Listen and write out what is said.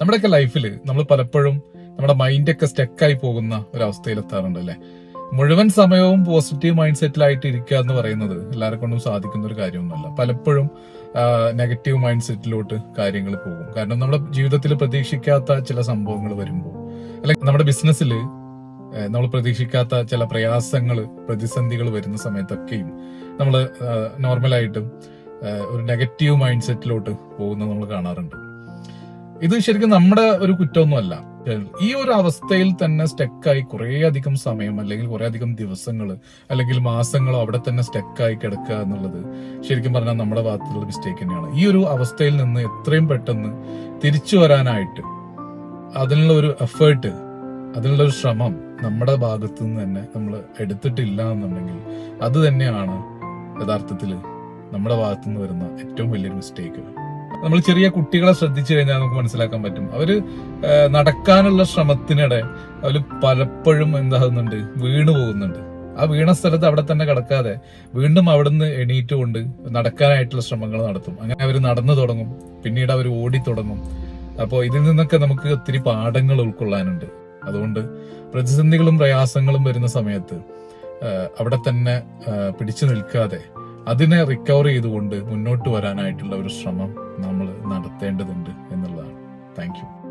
നമ്മുടെയൊക്കെ ലൈഫിൽ നമ്മൾ പലപ്പോഴും നമ്മുടെ മൈൻഡൊക്കെ സ്റ്റക്കായി പോകുന്ന ഒരു അവസ്ഥയിൽ എത്താറുണ്ട് അല്ലെ? മുഴുവൻ സമയവും പോസിറ്റീവ് മൈൻഡ് സെറ്റിലായിട്ട് ഇരിക്കുക എന്ന് പറയുന്നത് എല്ലാവരെ കൊണ്ടും സാധിക്കുന്ന ഒരു കാര്യമൊന്നുമല്ല. പലപ്പോഴും നെഗറ്റീവ് മൈൻഡ് സെറ്റിലോട്ട് കാര്യങ്ങൾ പോകും. കാരണം നമ്മുടെ ജീവിതത്തിൽ പ്രതീക്ഷിക്കാത്ത ചില സംഭവങ്ങൾ വരുമ്പോൾ അല്ലെങ്കിൽ നമ്മുടെ ബിസിനസ്സിൽ നമ്മൾ പ്രതീക്ഷിക്കാത്ത ചില പ്രയാസങ്ങൾ പ്രതിസന്ധികൾ വരുന്ന സമയത്തൊക്കെയും നമ്മൾ നോർമലായിട്ടും ഒരു നെഗറ്റീവ് മൈൻഡ് സെറ്റിലോട്ട് പോകുന്നത് നമ്മൾ കാണാറുണ്ട്. ഇത് ശരിക്കും നമ്മുടെ ഒരു കുറ്റമൊന്നുമല്ല. ഈ ഒരു അവസ്ഥയിൽ തന്നെ സ്റ്റെക്കായി കുറേ അധികം സമയം അല്ലെങ്കിൽ കുറേ അധികം ദിവസങ്ങൾ അല്ലെങ്കിൽ മാസങ്ങളോ അവിടെ തന്നെ സ്റ്റെക്കായി കിടക്കുക എന്നുള്ളത് ശരിക്കും പറഞ്ഞാൽ നമ്മുടെ ഭാഗത്തുള്ള മിസ്റ്റേക്ക് തന്നെയാണ്. ഈ ഒരു അവസ്ഥയിൽ നിന്ന് എത്രയും പെട്ടെന്ന് തിരിച്ചു വരാനായിട്ട് അതിനുള്ള ഒരു എഫേർട്ട് അതിനുള്ള ഒരു ശ്രമം നമ്മുടെ ഭാഗത്തു നിന്ന് തന്നെ നമ്മൾ എടുത്തിട്ടില്ല എന്നുണ്ടെങ്കിൽ അത് തന്നെയാണ് യഥാർത്ഥത്തിൽ നമ്മുടെ ഭാഗത്തു നിന്ന് വരുന്ന ഏറ്റവും വലിയൊരു മിസ്റ്റേക്ക് നമ്മൾ ചെറിയ കുട്ടികളെ ശ്രദ്ധിച്ചു കഴിഞ്ഞാൽ നമുക്ക് മനസ്സിലാക്കാൻ പറ്റും. അവർ നടക്കാനുള്ള ശ്രമത്തിനിടെ അവർ പലപ്പോഴും എന്താകുന്നുണ്ട് വീണു പോകുന്നുണ്ട്. ആ വീണ സ്ഥലത്ത് അവിടെ തന്നെ കിടക്കാതെ വീണ്ടും അവിടുന്ന് എണീറ്റുകൊണ്ട് നടക്കാനായിട്ടുള്ള ശ്രമങ്ങൾ നടത്തും. അങ്ങനെ അവർ നടന്നു തുടങ്ങും. പിന്നീട് അവർ ഓടി തുടങ്ങും. അപ്പോൾ ഇതിൽ നിന്നൊക്കെ നമുക്ക് ഒത്തിരി പാഠങ്ങൾ ഉൾക്കൊള്ളാനുണ്ട്. അതുകൊണ്ട് പ്രതിസന്ധികളും പ്രയാസങ്ങളും വരുന്ന സമയത്ത് അവിടെ തന്നെ പിടിച്ചു നിൽക്കാതെ അതിനെ റിക്കവർ ചെയ്തുകൊണ്ട് മുന്നോട്ട് വരാനായിട്ടുള്ള ഒരു ശ്രമം നമ്മൾ നടത്തേണ്ടതുണ്ട് എന്നുള്ളതാണ്. താങ്ക്